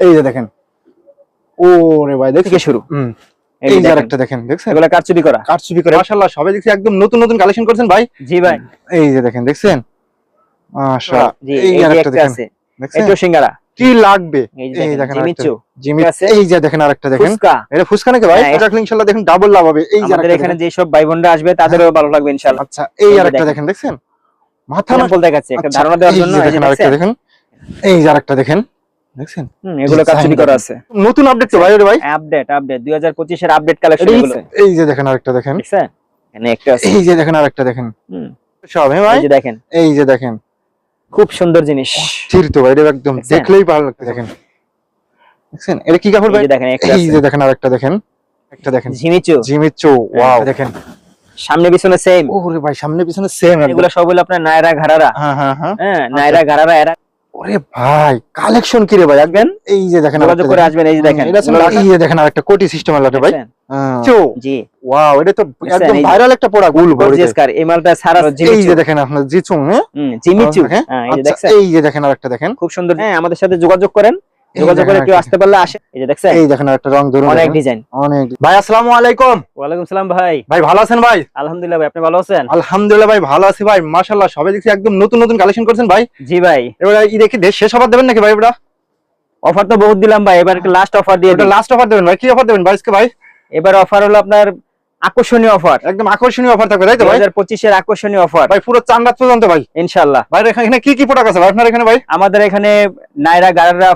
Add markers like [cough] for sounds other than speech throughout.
এই যে দেখেন ও রে ভাই থেকে শুরু হুম এই যে আরেকটা দেখেন দেখছেন এগুলো কারচুপি করা কারচুপি করে মাশাআল্লাহ সবাই দেখছি একদম নতুন নতুন কালেকশন করছেন ভাই জি ভাই এই যে দেখেন দেখছেন মাশাআল্লাহ এই এই আরেকটা দেখেন আছে সিঙ্গারা কি লাগবে এই যে দেখেন দেখেন জিমিচু এই যে দেখেন আরেকটা দেখেন এটা ফুসকা নাকি ভাই হ্যাঁ, এটা ইনশাআল্লাহ দেখেন ডাবল লাভ হবে এই যে আমাদের এখানে। যে সব ভাই বোনরা আসবে তাদেরও ভালো লাগবে ইনশাআল্লাহ আচ্ছা এই আরেকটা দেখেন। দেখছেন মাথা দেখাচ্ছি একটা আচ্ছা, ধারণা দেওয়ার এই জন্য এই যে দেখেন আরেকটা দেখেন এই যে আরেকটা দেখেন দেখছেন? হুম, এগুলো কারচুপি করা। আছে। নতুন আপডেট তো ভাই ভাই? আপডেট আপডেট 2025 এর আপডেট কালেকশন এই- এগুলো। এই যে দেখেন আরেকটা দেখেন। দেখছেন এখানে একটা আছে। এই যে দেখেন আরেকটা দেখেন। হুম, সব হ্যাঁ ভাই? এই যে দেখেন। এই যে দেখেন। খুব সুন্দর জিনিস। স্থির তো ভাই এটা একদম দেখলেই ভালো লাগছে দেখেন। দেখছেন? এটা কি কাপড় এই ভাই যে দেখেন একটা এই যে দেখেন আরেকটা দেখেন। একটা দেখেন। ঝিমিচু। জিমিচো ওয়াও। দেখেন। সামনে পিছনে সেম ওরে ভাই সামনে পিছনে সেম এগুলো সব হলো আপনার নায়রা ঘাড়ারা হ্যাঁ হ্যাঁ হ্যাঁ। হ্যাঁ নায়রা ঘাড়ারা এরা ওরে ভাই কালেকশন কি রে ভাই আসবেন এই যে দেখেন যোগাযোগ করে আসবেন এই যে দেখেন। এটা এই যে দেখেন আরেকটা কোটি সিস্টেম আলাদা ভাই। হ্যাঁ। চো। জি। ওয়াও এটা তো দেখছেন? একদম ভাইরাল একটা প্রোডাক্ট গুল গর্জিয়াস কার এই মালটা সারা এই যে দেখেন আপনার জিচুং হ্যাঁ? জিমিচু। হ্যাঁ, হ্যাঁ এই যে আচ্ছা, এই যে দেখেন আরেকটা দেখেন। খুব সুন্দর। হ্যাঁ আমাদের সাথে যোগাযোগ করেন। যোগাযোগ করে কেউ আসতে পারলে আসে এই যে দেখছেন? এই দেখেন একটা রং ধরুন অনেক ডিজাইন অনেক। ভাই আসসালামু আলাইকুম। ওয়ালাইকুম সালাম ভাই। ভাই ভালো আছেন ভাই? আলহামদুলিল্লাহ ভাই আপনি ভালো আছেন? আলহামদুলিল্লাহ ভাই ভালো আছি ভাই। মাশাআল্লাহ সবাই দেখছি একদম নতুন নতুন কালেকশন করছেন ভাই। জি ভাই। এবার ই দেখি দেশ শেষ অফার দেবেন নাকি ভাই এবার অফার তো বহুত দিলাম ভাই এবার একটা লাস্ট অফার দিয়ে এটা লাস্ট অফার দেবেন ভাই কি অফার দেবেন ভাই ভাই? এবার অফার হলো আপনার আকর্ষণীয় অফার একদম আকর্ষণীয় অফার থাকবে তাই তো ভাই? হাজার পঁচিশের আকর্ষণীয় অফার ভাই পুরো চান রাত পর্যন্ত ভাই। ইনশাল্লাহ ভাই এখানে কি কি প্রোডাক্ট আছে ভাই আপনার এখানে ভাই? আমাদের এখানে নাইরা গারারা।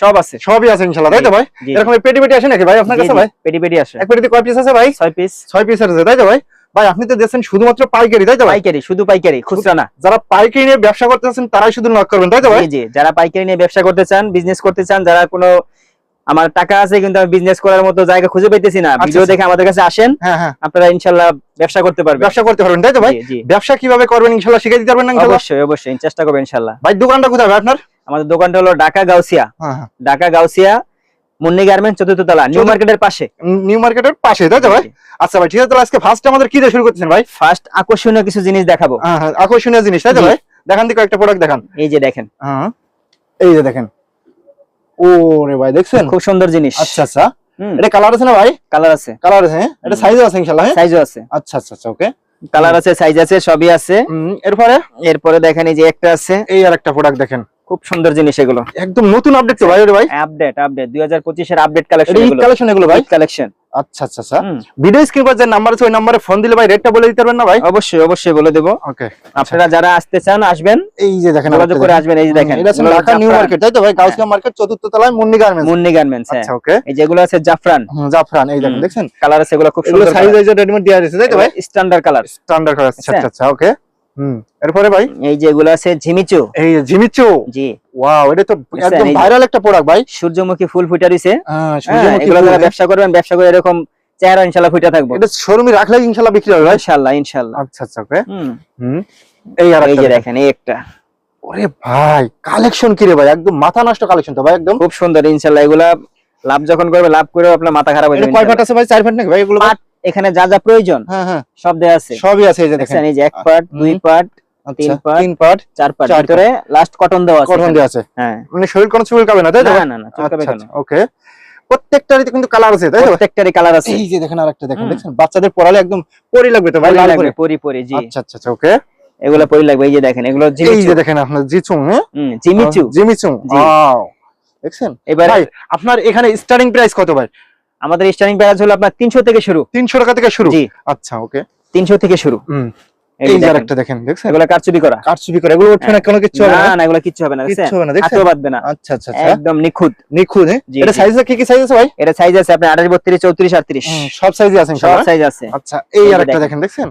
সব আছে। সবই আছে ইনশাআল্লাহ তাই তো ভাই? এরকম পেটি পেটি আছে নাকি ভাই আপনার কাছে ভাই? পেটি পেটি আসে। এক পেটিতে কয় পিস আছে ভাই? ছয় পিস ছয় পিস আছে তাই তো ভাই? ভাই আপনি তো দেখছেন শুধুমাত্র পাইকারি তাই তো ভাই? পাইকারি শুধু পাইকারি খুচরা না। যারা পাইকারি নিয়ে ব্যবসা করতে আছেন তারাই শুধু নক করবেন তাই তো ভাই? জি যারা পাইকারি নিয়ে ব্যবসা করতে চান বিজনেস করতে চান যারা কোনো আমার টাকা আছে কিন্তু আমি বিজনেস করার মতো জায়গা খুঁজে পেতেছি না। ভিডিও আচ্ছা। দেখে আমাদের কাছে আসেন হ্যাঁ হ্যাঁ। আপনারা ইনশাল্লাহ ব্যবসা করতে পারবেন। ব্যবসা করতে পারবেন তাই তো ভাই? ব্যবসা কীভাবে করবেন ইনশাআল্লাহ শিখে দিতে পারবেন না অবশ্যই অবশ্যই চেষ্টা করবেন ইনশাল্লাহ। ভাই দোকানটা কোথায় আপনার? আমাদের দোকানটা হলো ঢাকা গাউসিয়া। হ্যাঁ হ্যাঁ। ঢাকা গাউসিয়া মুন্নি গার্মেন্ট চতুর্থ তলা নিউ মার্কেটের পাশে। নিউ মার্কেটের পাশে তাই তো ভাই? আচ্ছা ভাই ঠিক আছে তাহলে আজকে ফার্স্ট আমাদের কি দিয়ে শুরু করতেছেন ভাই? ফার্স্ট আকর্ষণীয় কিছু জিনিস দেখাবো। হ্যাঁ হ্যাঁ আকর্ষণীয় জিনিস তাই তো ভাই? দেখান দিকে একটা প্রোডাক্ট দেখান। এই যে দেখেন। হ্যাঁ এই যে দেখেন। ও রে ভাই দেখছেন? খুব সুন্দর জিনিস। আচ্ছা আচ্ছা। এটা কালার আছে না ভাই? কালার আছে। কালার আছে হ্যাঁ? এটা সাইজ সাইজও আছে ইনশাআল্লাহ হ্যাঁ? সাইজও আছে। আচ্ছা আচ্ছা আচ্ছা ওকে কালার আছে সাইজ আছে সবই আছে। এরপরে? এরপরে দেখেন এই যে একটা আছে। এই আর একটা প্রোডাক্ট দেখেন। খুব সুন্দর জিনিস এগুলো। একদম নতুন আপডেট তো ভাই ওরে ভাই। আপডেট আপডেট দুই হাজার পঁচিশের আপডেট কালেকশন এগুলো। কালেকশন এগুলো ভাই? কালেকশন আচ্ছা আচ্ছা আচ্ছা। ভিডিও স্ক্রিন যে নাম্বার আছে ওই নম্বরে ফোন দিলে ভাই রেটটা বলে দিতে পারবেন না ভাই? অবশ্যই অবশ্যই বলে দেবো। ওকে আপনারা যারা আসতে চান আসবেন। এই যে দেখেন যোগাযোগ করে আসবেন এই যে দেখেন। এটা ঢাকা নিউ মার্কেট তাই তো ভাই? গাউসিয়া মার্কেট চতুর্থ তলায় মুন্নি গার্মেন্টস মুন্নি গার্মেন্টস হ্যাঁ। আচ্ছা ওকে এই যেগুলো আছে জাফরান। জাফরান এই দেখেন হুম। দেখছেন? কালার আছে এগুলো খুব সুন্দর সাইজ ওয়াইজ রেডিমেড দেওয়া আছে তাই তো ভাই? স্ট্যান্ডার্ড কালার স্ট্যান্ডার্ড আচ্ছা আচ্ছা। আচ্ছা ওকে হুম এরপরে ভাই? এই যে এগুলো আছে ঝিমিচু। এই যে জিমিচু জি। ওয়াও এটা তো একদম ভাইরাল একটা প্রোডাক্ট ভাই। সূর্যমুখী ফুল ফুটা রইছে হ্যাঁ, হ্যাঁ, সূর্যমুখী এগুলো যারা। ব্যবসা করবেন ব্যবসা করে এরকম চেহারা ইনশাল্লাহ ফুটা থাকব। এটা শোরুমে রাখলে ইনশাআল্লাহ বিক্রি হবে ভাই? ইনশাল্লাহ ইনশাল্লাহ। আচ্ছা আচ্ছা ওকে। হুম। এই আর এই যে দেখেন। এই একটা। ওরে ভাই কালেকশন কি রে ভাই? একদম মাথা নষ্ট কালেকশন তো ভাই একদম। খুব সুন্দর ইনশাল্লাহ। এগুলা লাভ যখন করবে লাভ করেও আপনার মাথা খারাপ হয়ে যাবে কয় ফাট আছে ভাই? চার ফাট নাকি ভাই এগুলো পাট এখানে যা যা প্রয়োজন হ্যাঁ হ্যাঁ। সব দেয়া আছে। সবই আছে এই যে দেখেন এই যে এক পার্ট দুই হুম। পার্ট আচ্ছা তিন পাট, তিন পাট চার পার্ট ভিতরে লাস্ট কটন দেওয়া আছে। কটন দেওয়া আছে। হ্যাঁ। মানে শরীর কোনো না তাই না না না চুলকাবে কেন? ওকে প্রত্যেকটারই কিন্তু কালার আছে তাই তো? প্রত্যেকটারই কালার আছে। এই যে দেখেন আরেকটা দেখেন হুম। দেখছেন? বাচ্চাদের পড়ালে একদম পরি লাগবে তো ভাই পরি লাল করে? পরি পরি জি। আচ্ছা আচ্ছা আচ্ছা ওকে এগুলো পরি লাগবে এই যে দেখেন এগুলো এই যে দেখেন আপনার জিচুং হ্যাঁ? হুম, জিমিচু। জিমিচুং জি। ওয়াও দেখছেন? এবার ভাই আপনার এখানে স্টার্টিং প্রাইস কত ভাই? আমাদের স্টার্টিং প্রাইস হলো আপনার তিনশো থেকে শুরু। 300 টাকা থেকে শুরু? জি। আচ্ছা ওকে তিনশো থেকে শুরু। হুম। এই যে দেখেন, আরেকটা দেখেন দেখছেন? এগুলো কারচুপি করা। কারচুপি করে। এগুলো উঠবে না কোনো কিছু হবে না। না এগুলো কিচ্ছু হবে না কিচ্ছু হবে না দেখছেন? বাঁধবে না। আচ্ছা আচ্ছা আচ্ছা। একদম নিখুঁত। নিখুঁত হ্যাঁ? এটা সাইজ কি কি সাইজ আছে ভাই? এটা সাইজ আছে আপনার আঠাশ বত্রিশ চৌত্রিশ আটত্রিশ। হুম, সব সাইজই আছে সব সাইজ আছে। আচ্ছা এই দেখেন। দেখছেন?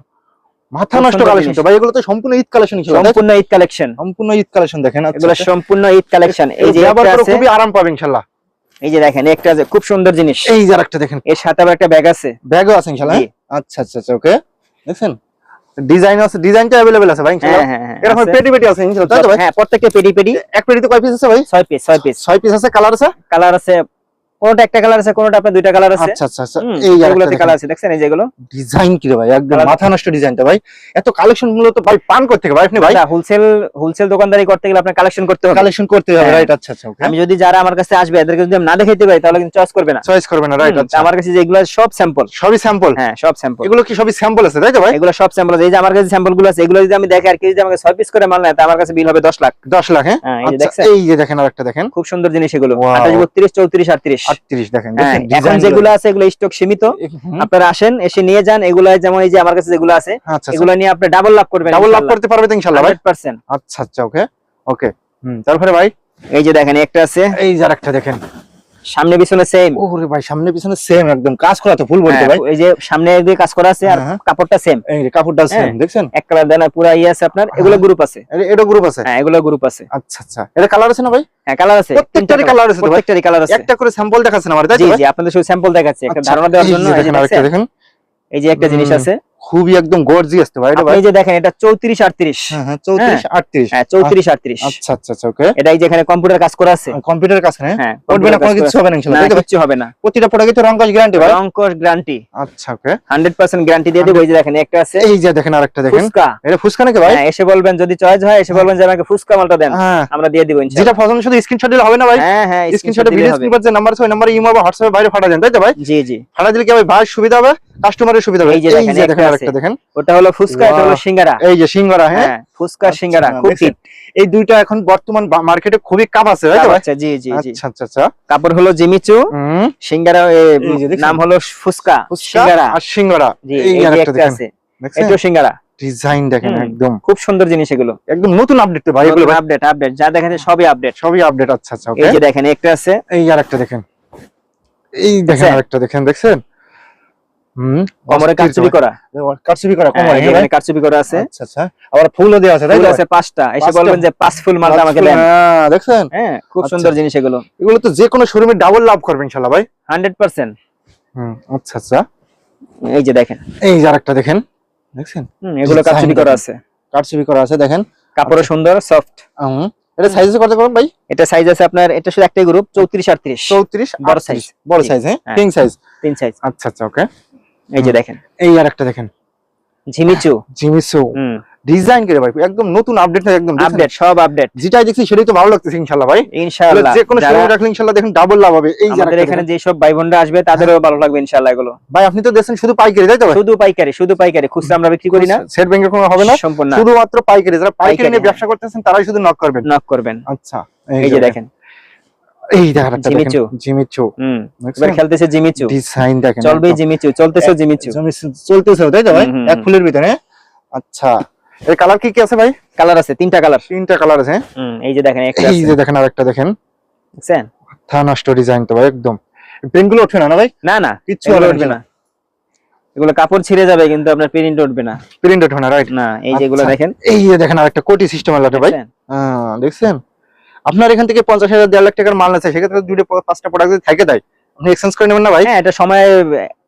মাথা নষ্ট কালেকশন তো ভাই এগুলো তো সম্পূর্ণ ঈদ কালেকশন ছিল সম্পূর্ণ ঈদ কালেকশন। সম্পূর্ণ ঈদ কালেকশন দেখেন আচ্ছা এগুলো আচ্ছা। সম্পূর্ণ ঈদ কালেকশন। এই যে খুবই আরাম পাবে ইনশাআল্লাহ। এই যে দেখেন একটা আছে খুব সুন্দর জিনিস এই যে আরেকটা দেখেন এর সাথে আবার একটা ব্যাগ আছে ব্যাগও আছে ইনশাআল্লাহ জি। আচ্ছা আচ্ছা আচ্ছা ওকে দেখছেন ডিজাইন আছে ডিজাইনটা अवेलेबल আছে ভাই হ্যাঁ ইনশাআল্লাহ হ্যাঁ হ্যাঁ এরকম আছে। পেটি পেটি আছে ইনশাআল্লাহ তাই তো ভাই হ্যাঁ প্রত্যেকটা পেডি পেডি এক পেটিতে কয় পিস আছে ভাই ছয় পিস ছয় পিস ছয় পিস আছে কালার আছে কালার আছে কোনটা একটা কালার আছে কোনটা আপনার দুইটা কালার আছে। আচ্ছা আচ্ছা আচ্ছা। এই কালার আছে দেখছেন? এই যেগুলো ডিজাইন কি রে ভাই? একদম মাথা নষ্ট ডিজাইনটা ভাই। এত কালেকশন মূলত ভাই পান করতে ভাই আপনি ভাই? হোলসেল হোলসেল দোকানদারি করতে গেলে আপনার কালেকশন করতে হবে। কালেকশন করতে হবে হ্যাঁ। রাইট আচ্ছা আচ্ছা ওকে আমি যদি যারা আমার কাছে আসবে এদেরকে যদি আমি না দেখাইতে পারি তাহলে কিন্তু চয়েস করবে না। চয়েস করবেন না রাইট আচ্ছা। আমার কাছে যেগুলো সব স্যাম্পল সবই স্যাম্পল হ্যাঁ সব স্যাম্পল এগুলো কি সবই স্যাম্পল আছে তাই তো ভাই? এগুলো সব স্যাম্পল এই যে আমার কাছে স্যাম্পলগুলো আছে এগুলো যদি আমি দেখে আর কেউ যদি আমাকে পিস করে মাল নেয় তা আমার কাছে বিল হবে দশ লাখ। 10 লাখ হ্যাঁ? হ্যাঁ, এই যে আচ্ছা, দেখছেন? এই যে দেখেন আরেকটা দেখেন। খুব সুন্দর জিনিস এগুলো। Wow. আঠাশ বত্রিশ চৌত্রিশ আটত্রিশ। 38 দেখেন হ্যাঁ, এখন যেগুলো আছে এগুলো স্টক সীমিত। আপনারা আসেন এসে নিয়ে যান এগুলো যেমন এই যে আমার কাছে যেগুলো আছে আচ্ছা এগুলো নিয়ে আপনি ডাবল লাভ করবেন ডাবল লাভ করতে পারবেন ইনশাআল্লাহ ভাই? হান্ড্রেড পার্সেন্ট আচ্ছা আচ্ছা ওকে ওকে হুম। তারপরে ভাই? এই যে দেখেন একটা আছে। এই যে আরেকটা দেখেন। সামনে পিছনে সেম ওরে ভাই সামনে পিছনে সেম একদম। কাজ করা তো ফুল বলতে ভাই। এই যে সামনে দিয়ে কাজ করা আছে আর হ্যাঁ। কাপড়টা সেম এই যে কাপড়টা সেম হ্যাঁ। দেখছেন? এক কালার দেন পুরো ইয়ে আছে আপনার এগুলো গ্রুপ আছে। এটা- এটা গ্রুপ আছে? হ্যাঁ এগুলো গ্রুপ আছে। আচ্ছা আচ্ছা। এটা কালার আছে না ভাই? হ্যাঁ কালার আছে। প্রত্যেকটারই কালার আছে প্রত্যেকটারই কালার আছে। একটা করে স্যাম্পল দেখাচ্ছেন আমার তাই জি জি আপনাদের শুধু স্যাম্পল দেখাচ্ছি। একটা আচ্ছা, ধারণা দেওয়ার জন্য যে? দেখেন এই যে একটা জিনিস আছে। খুবই একদম গর্জিয়াস তো ভাই এই যে দেখেন এটা চৌত্রিশ আটত্রিশ। হ্যাঁ হ্যাঁ 34 38 হ্যাঁ চৌত্রিশ আটত্রিশ। আচ্ছা আচ্ছা আচ্ছা ওকে এটা এই যে এখানে কম্পিউটার কাজ করা আছে? কম্পিউটার কাছে হ্যাঁ? হ্যাঁ উঠবে না কোনো কিছু হবে না। ইনশাআল্লাহ না, তাই তো ভাই? কিচ্ছু হবে না। প্রতিটা প্রোডাক্টে তো রং কাজ গ্যারান্টি ভাই। রংকশ গ্যারান্টি আচ্ছা ওকে হান্ড্রেড পার্সেন্ট গ্যারান্টি দিয়ে দেবো এই যে দেখেন একটা আছে। এই যে দেখেন আরেকটা দেখেন। ফুচকা। এটা ফুসকা নাকি ভাই? হ্যাঁ এসে বলবেন যদি চয়েস হয় এসে বলবেন যে আমাকে ফুসকা মালটা দেন। হ্যাঁ। আমরা দিয়ে দিব ইনশাআল্লাহ যেটা পছন্দ শুধু স্ক্রিনশট দিলে হবে না ভাই? হ্যাঁ হ্যাঁ স্ক্রিনশটে স্ক্রিনশট দিলে ভিডিও হবে। স্ক্রিন পাচ্ছে নাম্বার আছে ওই নাম্বারে ইমো বা হোয়াটসঅ্যাপে বাইরে পাঠা দেন তাই তো ভাই? জি জি। পাঠা দিলে কি ভাই ভাই সুবিধা হবে? কাস্টমারের সুবিধা হবে এই যে দেখেন। আরেকটা দেখেন। ওটা হলো ফুচকা এটা হলো সিঙ্গারা। এই যে সিঙ্গারা হ্যাঁ? হ্যাঁ ফুচকা সিঙ্গারা আচ্ছা, খুব? হিট এই দুইটা এখন বর্তমান মার্কেটে খুবই কাপ আছে তাই তো আচ্ছা জি জি জি। আচ্ছা আচ্ছা আচ্ছা। কাপড় হলো জিমিচু সিঙ্গারা? নাম হলো ফুচকা সিঙ্গারা। আর সিঙ্গারা। এই যে আরেকটা একটা দেখেন। আছে এটাও সিঙ্গারা। ডিজাইন দেখেন একদম। খুব সুন্দর জিনিস এগুলো। একদম নতুন আপডেট তো ভাই এগুলো আপডেট আপডেট যা দেখেন সবই আপডেট সবই আপডেট আচ্ছা আচ্ছা এই যে দেখেন একটা আছে। এই আরেকটা দেখেন। এই দেখেন আরেকটা দেখেন দেখছেন? হুম কোমরে কারচুপি করা। কারচুপি করা হ্যাঁ, কোমরে এখানে কারচুপি করা আছে। আচ্ছা আচ্ছা। আবার ফুলও দেওয়া আছে তাই ফুল আছে পাঁচটা। এসে বলবেন যে পাঁচ ফুল মালটা আমাকে দেন। হ্যাঁ দেখছেন? হ্যাঁ খুব আচ্ছা। সুন্দর জিনিস এগুলো। এগুলো তো যে কোনো শোরুমে ডাবল লাভ করবে ইনশাআল্লাহ ভাই। Hundred percent. হুম আচ্ছা আচ্ছা। এই যে দেখেন। এই যে আরেকটা দেখেন দেখছেন? হুম, এগুলো কারচুপি করা। আছে। কারচুপি করা আছে দেখেন। কাপড়ও সুন্দর সফট হুম এটা সাইজে কত ভাই? এটা সাইজ আছে আপনার এটা শুধু একটাই গ্রুপ চৌত্রিশ আটত্রিশ। 34 বড় 38 size। বড় সাইজ হ্যাঁ। কিং সাইজ তিন সাইজ আচ্ছা আচ্ছা ওকে এই যে দেখেন। এই আরেকটা দেখেন। ঝিমিচু। হুম। ডিজাইন করে ভাই? একদম নতুন আপডেট একদম আপডেট সব আপডেট যেটাই দেখছি সেটাই তো ভালো লাগতেছে ইনশাআল্লাহ ভাই। ইনশাআল্লাহ। যে কোনো শোরুমে রাখলে ইনশাআল্লাহ দেখেন ডাবল লাভ হবে। এই আমাদের এখানে। যে সব ভাই বোনরা আসবে তাদেরও ভালো লাগবে ইনশাআল্লাহ এগুলো। ভাই আপনি তো দেখছেন শুধু পাইকারি তাই তো শুধু পাইকারি শুধু পাইকারি। খুচরা আমরা বিক্রি করি না। সেট ব্যাংকে কোনো হবে না। সম্পূর্ণ শুধুমাত্র পাইকারি। যারা পাইকারি পাইকারি, নিয়ে হ্যাঁ। ব্যবসা করতেছেন তারাই শুধু নক করবেন। নক করবেন। আচ্ছা এই যে দেখেন। এই দেখেন জিমিচু। জিমিচু। হুম এবার খেলতেছে জিমিচু। ডিজাইন দেখেন। জিমিচু চলতেছে জিমিচু। জিমিচু চলতেছে তাই তো ভাই? হুম, হুম, এক ফুলের ভিতরে। আচ্ছা এই কালার কি কি আছে ভাই? কালার আছে তিনটা কালার তিনটা কালার আছে হুম এই যে দেখেন একটা এই যে দেখেন আরেকটা দেখেন। দেখছেন থা নষ্ট ডিজাইন তো ভাই একদম। পেনগুলো ওঠে না না ভাই? না না কিচ্ছু উঠবে না। এগুলো কাপড় ছিঁড়ে যাবে কিন্তু আপনার প্রিন্ট উঠবে না। প্রিন্ট ওঠে না রাইট না এই যেগুলো আচ্ছা। দেখেন। এই যে দেখেন আরেকটা কোটি সিস্টেম আলাদা ভাই। হ্যাঁ দেখছেন? আপনার এখান থেকে পঞ্চাশ হাজার দেড় লাখ টাকার মাল আছে সেক্ষেত্রে দুটো পাঁচটা প্রোডাক্ট যদি থেকে দেয় আপনি এক্সচেঞ্জ করে নেবেন না ভাই? হ্যাঁ এটা সময়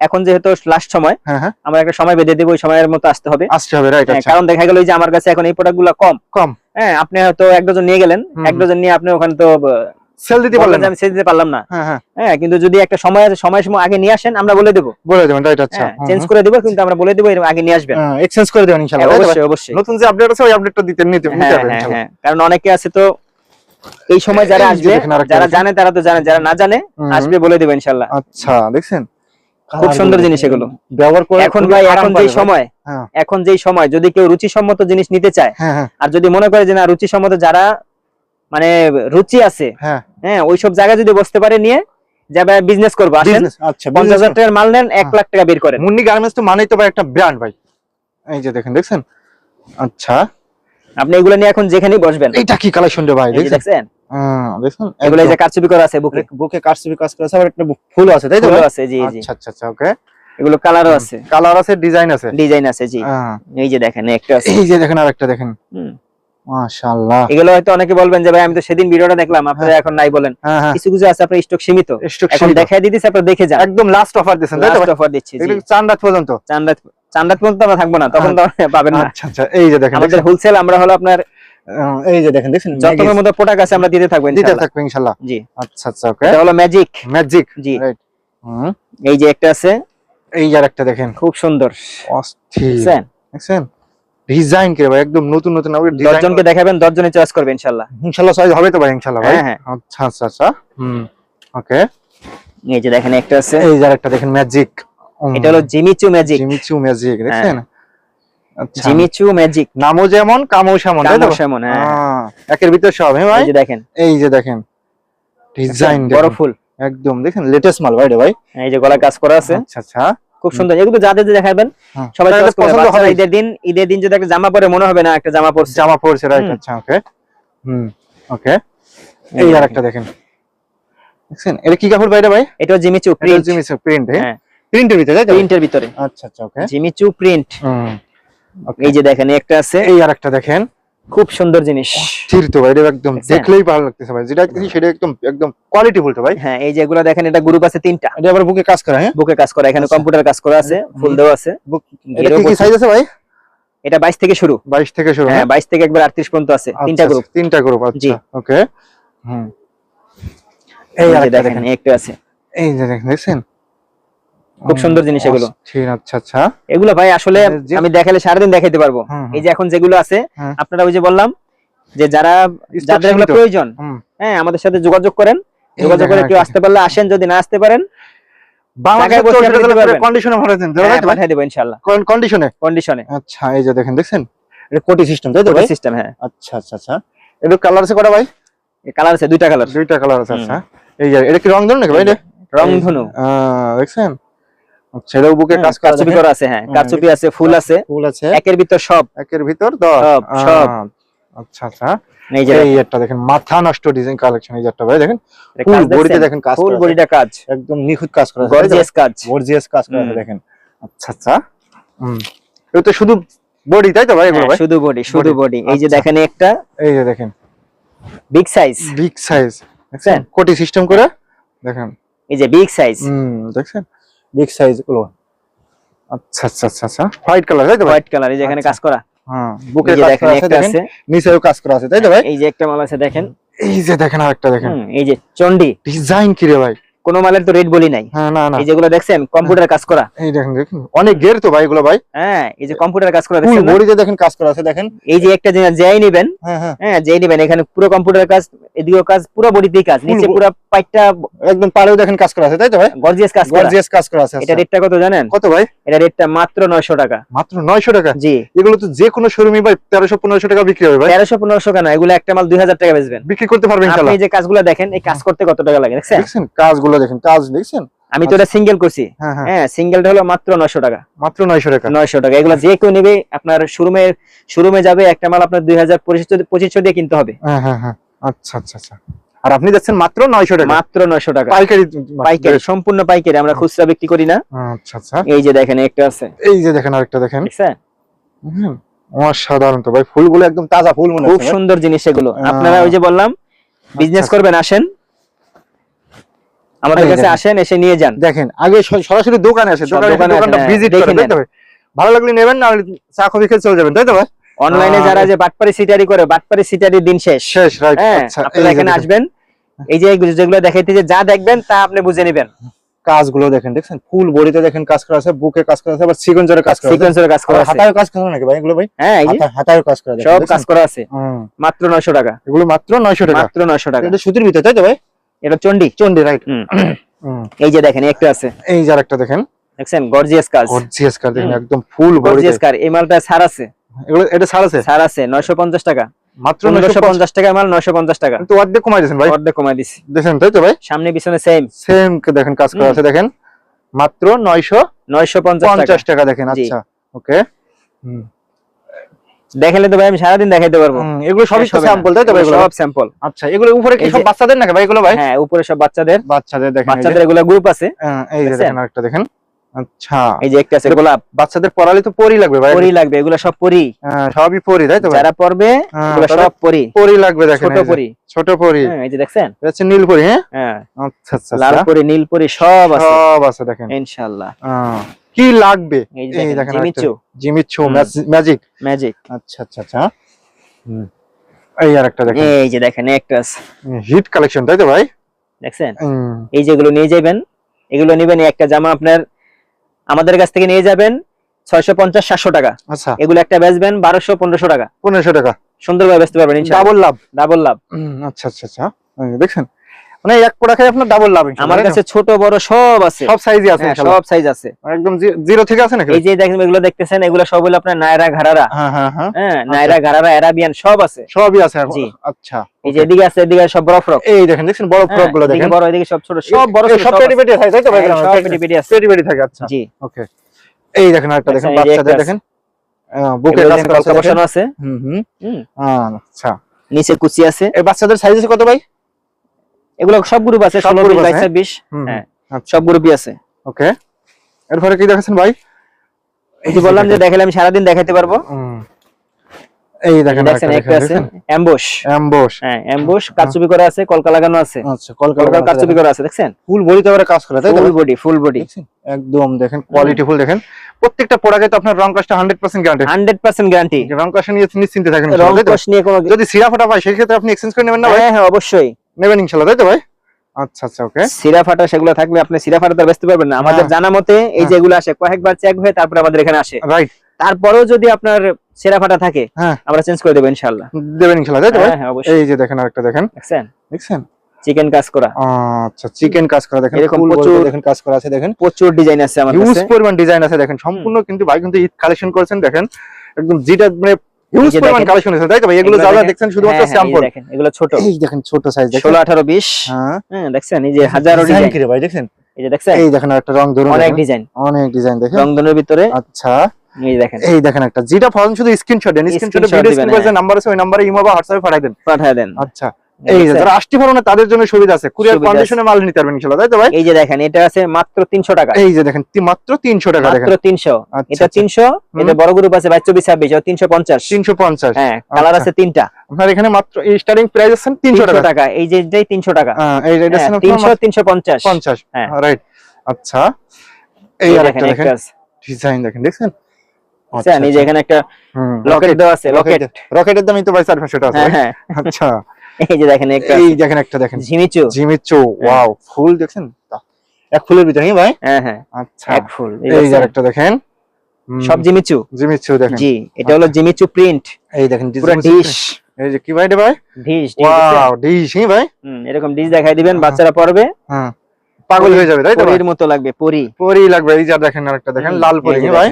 এখন যেহেতু লাস্ট সময় হ্যাঁ হ্যাঁ। আমরা একটা সময় বেঁধে দেবো ওই সময়ের মতো আসতে হবে। আসতে হবে রাইট হ্যাঁ, আচ্ছা। কারণ দেখা গেল যে আমার কাছে এখন এই কম। কম। হ্যাঁ আপনি হয়তো এক ডজন নিয়ে গেলেন এক ডজন নিয়ে আপনি ওখানে তো সেল দিতে আমি দিতে পারলাম না। হ্যাঁ কিন্তু যদি একটা সময় আছে সময় সময় আগে নিয়ে আসেন আমরা বলে দেবো। বলে দেবেন রাইট আচ্ছা। চেঞ্জ করে দেবো কিন্তু আমরা বলে দেবো এর আগে নিয়ে আসবেন। এক্সচেঞ্জ করে দেবেন ইনশাআল্লাহ তাই? অবশ্যই অবশ্যই। নতুন যে আপডেট আছে ওই আপডেটটা দিতে নিতে হবে কারণ অনেকে আছে তো এই সময় যারা আসবে যারা জানে তারা তো জানে যারা না জানে আসবে বলে দেবো ইনশাল্লাহ আচ্ছা দেখছেন? খুব সুন্দর জিনিস এগুলো। ব্যবহার করে এখন ভাই এখন যেই সময় হ্যাঁ। এখন যেই সময় যদি কেউ রুচিসম্মত জিনিস নিতে চায় হ্যাঁ হ্যাঁ। আর যদি মনে করে যে না রুচিসম্মত যারা মানে রুচি আছে হ্যাঁ। হ্যাঁ ওইসব জায়গায় যদি বসতে পারে নিয়ে যাবে বিজনেস করব। আসেন আচ্ছা পঞ্চাশ হাজার টাকার মাল নেন এক হ্যাঁ। লাখ টাকা বের করেন। মুন্নি গার্মেন্টস তো মানেই তো ভাই একটা ব্র্যান্ড ভাই। এই যে দেখেন দেখছেন? আচ্ছা। আপনি এগুলো নিয়ে এখন যেখানেই বসবেন। এইটা কি কালেকশন রে ভাই? দেখছেন দেখছেন? হ্যাঁ এগুলো যে কারচুপি করা আছে বুকে। বুকে কারচুপি কাজ করেছে আবার একটা ফুল আছে তাই তো ফুলও আছে জি জি। আচ্ছা আচ্ছা আচ্ছা ওকে। এগুলো কালারও আছে। কালার আছে ডিজাইন আছে। ডিজাইন আছে জি। হ্যাঁ। এই যে দেখেন একটা আছে। এই যে দেখেন আরেকটা দেখেন। মাশাআল্লাহ। এগুলো হয়তো অনেকে বলবেন যে ভাই আমি তো সেদিন ভিডিওটা দেখলাম আপনারা এখন নাই বলেন। হ্যাঁ হ্যাঁ। কিছু কিছু আছে আপনার স্টক সীমিত। স্টক এখন দেখাই দিতেছি আপনারা দেখে যান। একদম লাস্ট অফার দিচ্ছেন লাস্ট অফার দিচ্ছি চান রাত পর্যন্ত। চান্দাত চান্দাত পর্যন্ত আমরা থাকব না তখন তো পাবেন না। আচ্ছা আচ্ছা এই যে দেখেন আমাদের হোলসেল আমরা হলো আপনার এই যে দেখেন দেখছেন? যত মধ্যে প্রোডাক্ট আছে আমরা দিতে থাকব দিতে ইনশাআল্লাহ। থাকবে ইনশাআল্লাহ। জি। আচ্ছা আচ্ছা ওকে এটা হলো ম্যাজিক ম্যাজিক জি। রাইট হুম। এই যে একটা আছে। এই আর একটা দেখেন। খুব সুন্দর। অস্থির। বুঝছেন দেখছেন? ডিজাইন কি ভাই একদম নতুন নতুন আপনি ডিজাইন জনকে দেখাবেন দশ জনে চয়েস করবে ইনশাআল্লাহ। ইনশাআল্লাহ সাইজ হবে তো ভাই ইনশাআল্লাহ ভাই? হ্যাঁ হ্যাঁ। আচ্ছা আচ্ছা আচ্ছা। হুম ওকে এই যে দেখেন একটা আছে। এই যে আর একটা দেখেন ম্যাজিক এটা হলো জিমিচু ম্যাজিক। জিমিচু ম্যাজিক দেখছেন? আচ্ছা। জিমিচু ম্যাজিক। নামও যেমন কামও সেমন তো? সেমন হ্যাঁ। একের ভিতর সব হ্যাঁ ভাই? এই যে দেখেন। এই যে দেখেন। ডিজাইন বড় ফুল। একদম দেখেন লেটেস্ট মাল ভাই ভাই। এই যে গলা কাজ করা আছে। আচ্ছা আচ্ছা। খুব সুন্দর। এগুলো যাদের যে দেখাবেন সবাই পছন্দ হবে। ঈদের দিন ঈদের দিন যদি একটা জামা পরে মনে হবে না একটা জামা পরছে। জামা পড়ছে রাইট আচ্ছা ওকে হুম ওকে এই আর একটা দেখেন। দেখছেন? এটা কি কাপড় ভাই রে ভাই? এটা জিমিচু এটা প্রিন্ট জিমিচু প্রিন্ট হ্যাঁ। প্রিন্টের ভিতরে প্রিন্টের ভিতরে। আচ্ছা আচ্ছা ওকে জিমিচু প্রিন্ট এই যে দেখেন একটা আছে। এই আর একটা দেখেন। খুব সুন্দর জিনিস। তো ভাই এটা একদম দেখলেই ভালো লাগতেছে ভাই। যেটা সেটা একদম একদম কোয়ালিটি ফুল তো ভাই। হ্যাঁ এই যে এগুলো দেখেন এটা গ্রুপ আছে তিনটা। এটা আবার বুকে কাজ করা হ্যাঁ? বুকে কাজ করা এখানে আচ্ছা। কম্পিউটার কাজ করা আছে ফুল। দেওয়া আছে। বুক এটা কি সাইজ আছে ভাই? এটা বাইশ থেকে শুরু। 22 থেকে শুরু হ্যাঁ হ্যাঁ? বাইশ থেকে একবার আটত্রিশ পর্যন্ত আছে। তিনটা আচ্ছা, গ্রুপ আচ্ছা, তিনটা গ্রুপ জি। আচ্ছা ওকে হুম। এই দেখেন একটা আছে। এই যে দেখেন দেখছেন? খুব সুন্দর জিনিস এগুলো। আচ্ছা আচ্ছা। এগুলো ভাই আসলে আমি দেখালে সারাদিন দেখাইতে পারব। এই যে এখন যেগুলো আছে আপনারা ওই যে বললাম যে যারা যাদের এগুলো প্রয়োজন হ্যাঁ আমাদের সাথে যোগাযোগ করেন। যোগাযোগ করে কেউ আসতে পারলে আসেন যদি না আসতে পারেন হ্যাঁ, আচ্ছা এই যে দেখেন দেখছেন? এটা কোটি সিস্টেম তাই তো ভাই? সিস্টেম হ্যাঁ। আচ্ছা আচ্ছা আচ্ছা। এটা কালার আছে কটা ভাই? কালার আছে দুইটা কালার দুইটা কালার আছে আচ্ছা। এই যে এটা কি রং ধরুন নাকি ভাই রংধনু। আহ, দেখছেন? আচ্ছা। বুকে হ্যাঁ, কাজ কারচুপি করা আছে হ্যাঁ কারচুপি আছে ফুল আছে। ফুল আছে। একের ভিতর সব। একের ভিতর দশ? সব, সব। আচ্ছা আচ্ছা। এই একটা দেখেন মাথা নষ্ট ডিজাইন কালেকশন এই একটা ভাই দেখেন ফুল বডিতে দেখেন কাজ ফুল বডিটা কাজ। একদম নিখুঁত কাজ করা আছে। গর্জিয়াস কাজ। গর্জিয়াস কাজ করা আছে দেখেন। আচ্ছা আচ্ছা। হুম। এটা তো শুধু বডি তাই তো ভাই এগুলো হ্যাঁ, ভাই? শুধু বডি শুধু বডি। এই যে। দেখেন একটা। এই যে দেখেন। বিগ সাইজ বিগ সাইজ দেখছেন? কোটি সিস্টেম করে দেখেন। এই যে বিগ সাইজ হুম দেখছেন? বিগ সাইজগুলো। আচ্ছা আচ্ছা আচ্ছা আচ্ছা। হোয়াইট কালার তাই তো হোয়াইট কালার এই যে এখানে আচ্ছা। কাজ করা। হ্যাঁ বুকে দেখেন একটা আছে নিচেও কাজ করা আছে তাই তো ভাই? এই যে একটা মাল আছে দেখেন। এই যে দেখেন আরেকটা দেখেন। এই যে চন্ডি। ডিজাইন কি রে ভাই? কোনো মালের তো রেট বলি নাই। হ্যাঁ না না। এই যেগুলো দেখছেন কম্পিউটার কাজ করা। এই দেখেন দেখেন। অনেক গের তো ভাই এগুলো ভাই। হ্যাঁ এই যে কম্পিউটার কাজ করা দেখছেন বডিতে দেখেন কাজ করা আছে দেখেন। এই যে একটা জিনিস যেই নিবেন হ্যাঁ হ্যাঁ। হ্যাঁ যেই নিবেন এখানে পুরো কম্পিউটার কাজ এদিকেও কাজ পুরো বডিতেই কাজ নিচে পুরো পাইটটা একদম পাড়েও দেখেন কাজ করা আছে তাই তো ভাই? গর্জিয়াস কাজ করা। গর্জিয়াস কাজ করা আছে এটা আচ্ছা। রেটটা কত জানেন? কত ভাই? এটা রেটটা মাত্র নয়শো টাকা। মাত্র নয়শো টাকা? জি। এগুলো তো যে কোনো শোরুমে ভাই তেরোশো পনেরোশো টাকা বিক্রি হবে ভাই। তেরোশো পনেরোশো কেন? এগুলো একটা মাল দুই হাজার টাকা বেচবেন। বিক্রি করতে পারবেন আপনি এই যে কাজগুলো দেখেন এই কাজ করতে কত টাকা লাগে দেখছেন? দেখছেন? দেখেন কাজ দেখছেন? আমি তো এটা সিঙ্গেল করছি। হ্যাঁ হ্যাঁ। হ্যাঁ সিঙ্গেলটা হলো মাত্র নয়শো টাকা। মাত্র নয়শো টাকা। নয়শো টাকা। এগুলো যে কেউ নেবে আপনার শোরুমে শোরুমে যাবে একটা মাল আপনার দিয়ে কিনতে হবে। হ্যাঁ হ্যাঁ হ্যাঁ। আচ্ছা আচ্ছা আচ্ছা। আর আপনি যাচ্ছেন মাত্র নয়শো টাকা? মাত্র নয়শো টাকা। পাইকারি পাইকারি সম্পূর্ণ পাইকারি। আমরা খুচরা বিক্রি করি না। আচ্ছা আচ্ছা। এই যে দেখেন একটা আছে। এই যে দেখেন আরেকটা দেখেন। অসাধারণ তো ভাই। ফুলগুলো একদম তাজা ফুল মনে খুব সুন্দর জিনিস এগুলো। আপনারা ওই যে বললাম বিজনেস আচ্ছা। করবেন আসেন। আমাদের কাছে আসেন এসে নিয়ে যান। দেখেন আগে সরাসরি দোকানে আসে সব দোকানে দোকানটা ভিজিট করেন ভালো লাগলে নেবেন না চা কফি খেয়ে চলে যাবেন তাই তো ভাই? অনলাইনে যারা যে বাটপারি সিটারি করে বাটপারি সিটারির দিন শেষ। শেষ রাইট হ্যাঁ আচ্ছা আপনারা যে এখানে আসবেন। এই যে যেগুলো দেখাইতেছে যা দেখবেন তা আপনি বুঝে নেবেন। কাজগুলো দেখেন দেখছেন? ফুল বডিতে দেখেন কাজ করা আছে বুকে কাজ করা আছে আবার সিকোয়েন্সের কাজ করা আছে। সিকোয়েন্সের কাজ করা আছে। হাতায় কাজ করা নাকি ভাই এগুলো ভাই? হ্যাঁ যে হাতায় কাজ করা দেখেন, সব কাজ করা আছে। মাত্র নয়শো টাকা। এগুলো মাত্র নয়শো টাকা। মাত্র নয়শো টাকা। এটা সুতির ভিতরে তাই তো ভাই? এটা চন্ডি? চন্ডি রাইট এই যে দেখেন একটা আছে। এই যে আরেকটা দেখেন। দেখছেন? গর্জিয়াস কাজ গর্জিয়াস কাজ দেখেন একদম ফুল গর্জিয়াস কার এই মালটা ছাড় আছে? এগুলো এটা ছাড় আছে? ছাড় আছে নয়শো পঞ্চাশ টাকা। মাত্র পনেরোশো নয়শো পঞ্চাশ। টাকা মাল নয়শো পঞ্চাশ টাকা। তো অর্ধেক কমাই দিয়েছেন ভাই। অর্ধেক কমাই দিছি দেখেন তাই তো ভাই? সামনে পিছনে সেম সেম দেখেন কাজ করা হুম। আছে দেখেন। মাত্র নয়শো নয়শো পঞ্চাশ টাকা। পঞ্চাশ টাকা দেখেন আচ্ছা ওকে দেখালে তো ভাই আমি সারাদিন দেখাইতে পারব। এগুলো সবই। স্যাম্পল তাই তো ভাই সব স্যাম্পল আচ্ছা এগুলো উপরে কি সব বাচ্চাদের নাকি ভাই এগুলো ভাই? হ্যাঁ উপরে সব বাচ্চাদের। বাচ্চাদের দেখেন বাচ্চাদের এগুলো গ্রুপ আছে। হ্যাঁ, এই যে দেখেন আরেকটা দেখেন। আচ্ছা। এই যে একটা আছে গোলাপ। বাচ্চাদের পড়ালে তো পরি লাগবে ভাই। পরি লাগবে এগুলো সব পরি। হ্যাঁ, সবই পরি তাই তো যারা পড়বে হ্যাঁ, এগুলো সব পরি। পরি লাগবে দেখেন ছোট পরি। ছোট পরি। এই যে দেখছেন? এটা হচ্ছে নীল পরি হ্যাঁ? হ্যাঁ। আচ্ছা আচ্ছা লাল আচ্ছা। পরি নীল পরি সব আছে। সব আছে দেখেন। ইনশাআল্লাহ কি লাগবে? এই দেখেন জিমিচু ম্যাজিক। ম্যাজিক। আচ্ছা আচ্ছা আচ্ছা। হুম। এই আর একটা দেখেন। এই যে দেখেন একটা আছে। হিট কালেকশন তাই তো ভাই? দেখছেন? এই যেগুলো নিয়ে যাবেন এগুলো নেবেন একটা জামা আপনার আমাদের কাছ থেকে নিয়ে যাবেন ছয়শো পঞ্চাশ সাতশো টাকা। আচ্ছা। এগুলো একটা বেচবেন বারোশো পনেরোশো টাকা। পনেরোশো টাকা। সুন্দরভাবে বেচতে পারবেন ডাবল লাভ। ডাবল লাভ। আচ্ছা আচ্ছা আচ্ছা। দেখছেন? মানে এক কোড়া আপনার ডাবল লাভ আমার কাছে ছোট বড় সব আছে। সব সাইজই আছে হ্যাঁ, সব সাইজ আছে। একদম জিরো থেকে আছে নাকি? এই যে দেখেন এগুলো দেখতেছেন এগুলো সব হলো আপনার নায়রা ঘাড়ারা। হ্যাঁ হ্যাঁ হ্যাঁ। হ্যাঁ নায়রা ঘাড়ারা অ্যারাবিয়ান সব আছে। সবই আছে আচ্ছা এই যে এদিকে আছে এদিকে সব বড় ফ্রক এই দেখেন দেখছেন বড় ফ্রকগুলো দেখেন। বড় এদিকে সব ছোট সব বড় সব পেটি আছে। পেটি থাকে তাই তো ভাই? সব পেটি পেটি আছে। পেটি পেটি থাকে আচ্ছা। জি। ওকে এই দেখেন একটা দেখেন দেখেন, বাচ্চাদের দেখেন। দেখেন আছে। হুম হুম। আচ্ছা। নিচে কুচি আছে। এই বাচ্চাদের সাইজ আছে কত ভাই? এগুলো সব গ্রুপ আছে ষোলো বিশ আছে, বাইশ ছাব্বিশ হ্যাঁ। আচ্ছা। সব গ্রুপই আছে। ওকে এরপরে কি দেখাচ্ছেন ভাই? এই যে বললাম যে দেখালে আমি সারাদিন দেখাতে পারব। এই দেখেন একটা আছে? অ্যাম্বুশ অ্যাম্বুশ হ্যাঁ অ্যাম্বুশ কাচুপি করা আছে কলকা লাগানো আছে। আচ্ছা কলকা কাচুপি করা আছে দেখছেন? ফুল বডিতে করে কাজ করে তাই ফুল বডি ফুল বডি একদম দেখেন কোয়ালিটি ফুল দেখেন। প্রত্যেকটা প্রোডাক্টে তো আপনার রং কাজটা 100% গ্যারান্টি হান্ড্রেড পার্সেন্ট গ্যারান্টি রং কাজ নিয়ে নিশ্চিন্তে থাকেন রং তো? কষ নিয়ে কোনো যদি সিরা ফাটা পায় সেই ক্ষেত্রে আপনি এক্সচেঞ্জ করে নেবেন না ভাই? হ্যাঁ হ্যাঁ অবশ্যই। নেবেন ইনশাআল্লাহ তাই তো ভাই? আচ্ছা আচ্ছা ওকে সিরা ফাটা সেগুলো থাকবে আপনি সিরা ফাটা বেচতে পারবেন না। আমাদের হ্যাঁ। জানা মতে এই হ্যাঁ। যেগুলো আসে কয়েকবার চেক হয়ে তারপরে আমাদের এখানে আসে। রাইট তারপরেও যদি আপনার সিরা ফাটা থাকে। আমরা চেঞ্জ করে দেবো ইনশাল্লাহ। দেবেন ইনশাআল্লাহ তাই তো ভাই? অবশ্যই। এই যে দেখেন আরেকটা দেখেন। দেখছেন? দেখছেন? চিকেন কাজ করা। আচ্ছা চিকেন কাজ করা দেখেন এরকম প্রচুর- দেখেন কাজ করা আছে দেখেন। প্রচুর ডিজাইন আছে হিউজ পরিমাণ ডিজাইন আছে দেখেন। সম্পূর্ণ কিন্তু ভাই কিন্তু ঈদ কালেকশন করেছেন দেখেন। একদম যেটা মানে হিউজ পরিমাণ কালেকশন আছে তাই তো ভাই? এগুলো এগুলো যা যা দেখছেন শুধুমাত্র এই স্যাম্পল দেখেন এগুলো ছোট। এই দেখেন ছোট সাইজ দেখেন। ষোলো আঠারো বিশ। হ্যাঁ। দেখছেন এই যে হাজারো ডিজাইন ডিজাইন কি রে ভাই দেখছেন? এই যে দেখছেন? এই দেখেন একটা রং ধরুন অনেক ডিজাইন অনেক ডিজাইন দেখেন। রংধনুর ভিতরে। আচ্ছা। এই দেখেন। এই দেখেন একটা যেটা ফর্ম শুধু স্ক্রিনশট দেন। স্ক্রিনশটে ভিডিও স্ক্রিন যে হ্যাঁ। নাম্বার আছে ওই নম্বরে ইমো বা হোয়াটসঅ্যাপে পাঠাই দেন। পাঠায় দেন। আচ্ছা। এই? যারা আষ্টি তাদের জন্য সুবিধা আছে। কুরিয়ার কন্ডিশনে মাল নিতে পারবেন ইনশাআল্লাহ তাই তো ভাই? এই যে দেখেন এটা আছে মাত্র তিনশো টাকা। এই যে দেখেন মাত্র 300 টাকা দেখেন। মাত্র তিনশো। আচ্ছা, এটা আচ্ছা। এটা বড় গ্রুপ আছে 350 হ্যাঁ কালার আচ্ছা। আছে তিনটা। আপনার এখানে মাত্র স্টার্টিং প্রাইস আছে 300 তিনশো টাকা। এই যে এটাই টাকা। হ্যাঁ, এই রেট আছে তিনশো তিনশো পঞ্চাশ। 50 হ্যাঁ। রাইট আচ্ছা। এই আরেকটা দেখেন। ডিজাইন দেখেন দেখছেন? এখানে একটা লকেট দেওয়া আছে লকেট রকেটের দামই তো ভাই 400 টাকা হ্যাঁ হ্যাঁ। আচ্ছা। [laughs] এই যে দেখেন একটা এই দেখেন একটা দেখেন। ঝিমিচু। জিমিচু ওয়াও ফুল দেখছেন? বাহ। এক ফুলের ভিতরে হ্যাঁ ভাই? হ্যাঁ হ্যাঁ। আচ্ছা। এক ফুল এই যে? আরেকটা দেখেন। সব জিমিচু জিমিচু দেখেন। জি এটা হলো জিমিচু প্রিন্ট এই দেখেন পুরো ডিশ। এই যে কি ভাই রে ভাই? Dish wow dish. হ্যাঁ ভাই? এরকম ডিশ দেখাই দিবেন হ্যাঁ। বাচ্চারা পড়বে। হ্যাঁ। পাগল হয়ে যাবে তাই তো? পরির মতো লাগবে পরি। পরি লাগবে এই যে দেখেন আরেকটা দেখেন লাল পরি হ্যাঁ ভাই?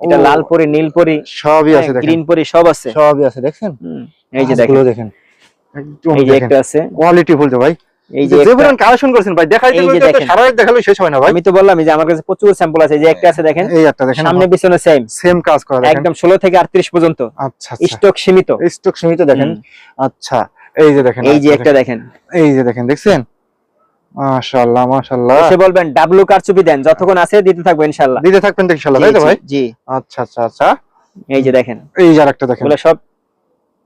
এটা লাল পরি নীল পরি। সবই আছে দেখেন। গ্রিন পরি সব আছে। সবই আছে দেখেন হুম, এই যে দেখেন। দেখেন। এই যে একটা আছে কোয়ালিটি ফুল ভাই এই যে যে কালেকশন করেছেন ভাই দেখাইতে এই যে বলতে তো দেখেন। সারা রাত দেখালে শেষ হয় না ভাই আমি তো বললাম যে আমার কাছে প্রচুর স্যাম্পল আছে যে একটা আছে দেখেন এই একটা দেখেন সামনে পিছনে সেম সেম কাজ করা দেখেন একদম ষোলো থেকে আটত্রিশ পর্যন্ত আচ্ছা আচ্ছা স্টক সীমিত স্টক সীমিত দেখেন আচ্ছা এই যে দেখেন এই যে একটা দেখেন। এই যে দেখেন দেখছেন মাশাআল্লাহ মাশাআল্লাহ এসে বলবেন ডাব্লু কারচুপি দেন যতক্ষণ আছে দিতে থাকব ইনশাল্লাহ দিতে থাকবেন ইনশাআল্লাহ তাই তো ভাই জি আচ্ছা আচ্ছা আচ্ছা এই যে দেখেন এই যে আরেকটা দেখেন সব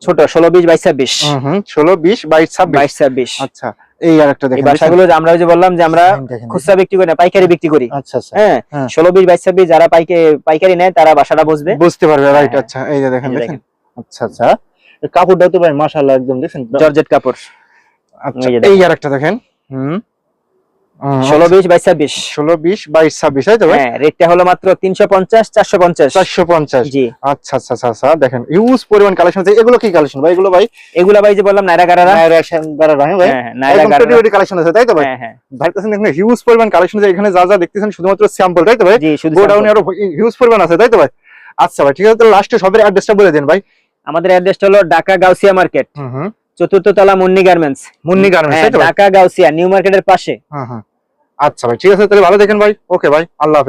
ছোট ষোলো বিশ বাইশ ছাব্বিশ। হুম হুম 16 20 22 26 বাইশ ছাব্বিশ। আচ্ছা এই দেখেন বাসাগুলো আমরা যে বললাম যে আমরা দেখেন, দেখেন, খুচরা বিক্রি করি না পাইকারি বিক্রি করি। আচ্ছা আচ্ছা। হ্যাঁ হ্যাঁ। ষোলো বিশ বাইশ ছাব্বিশ যারা পাইকারি পাইকারি নেয় তারা বাসাটা বসবে বুঝতে পারবে রাইট হ্যাঁ, আচ্ছা এই যে দেখেন দেখেন। আচ্ছা আচ্ছা। কাপড়টা তো ভাই মাশাআল্লাহ একদম দেখেন। জর্জেট কাপড়। আচ্ছা এই। এই আরেকটা দেখেন। হুম। ষোলো বিশ বাইশ ছাব্বিশ। 16 20 22 26 তাই তো হ্যাঁ রেটটা হলো মাত্র তিনশো পঞ্চাশ চারশো পঞ্চাশ। 450 জি। আচ্ছা আচ্ছা আচ্ছা আচ্ছা দেখেন ইউজ পরিমাণ কালেকশন আছে। এগুলো কি কালেকশন ভাই? এগুলো ভাই? এগুলা ভাই যে বললাম নাইরা গারারা। ভাই? হ্যাঁ হ্যাঁ, নাইরা গারারা। কালেকশন আছে তাই তো ভাই? ভাই কাছে দেখুন হিউজ পরিমাণ কালেকশন আছে এখানে যা যা দেখতেছেন শুধুমাত্র স্যাম্পল তাই তো ভাই? জি শুধু গোডাউনে আরও হিউজ পরিমাণ আছে তাই তো ভাই? আচ্ছা ভাই ঠিক আছে তাহলে লাস্টে সবের অ্যাড্রেসটা বলে দেন ভাই। আমাদের অ্যাড্রেসটা হলো ঢাকা গাউসিয়া মার্কেট হুম চতুর্থ তলা Munni garments Munni garments Dhaka Gausia new মার্কেটের পাশে। আচ্ছা ভাই ঠিক আছে তাহলে ভালো দেখেন ভাই। ওকে ভাই আল্লাহ হাফেজ।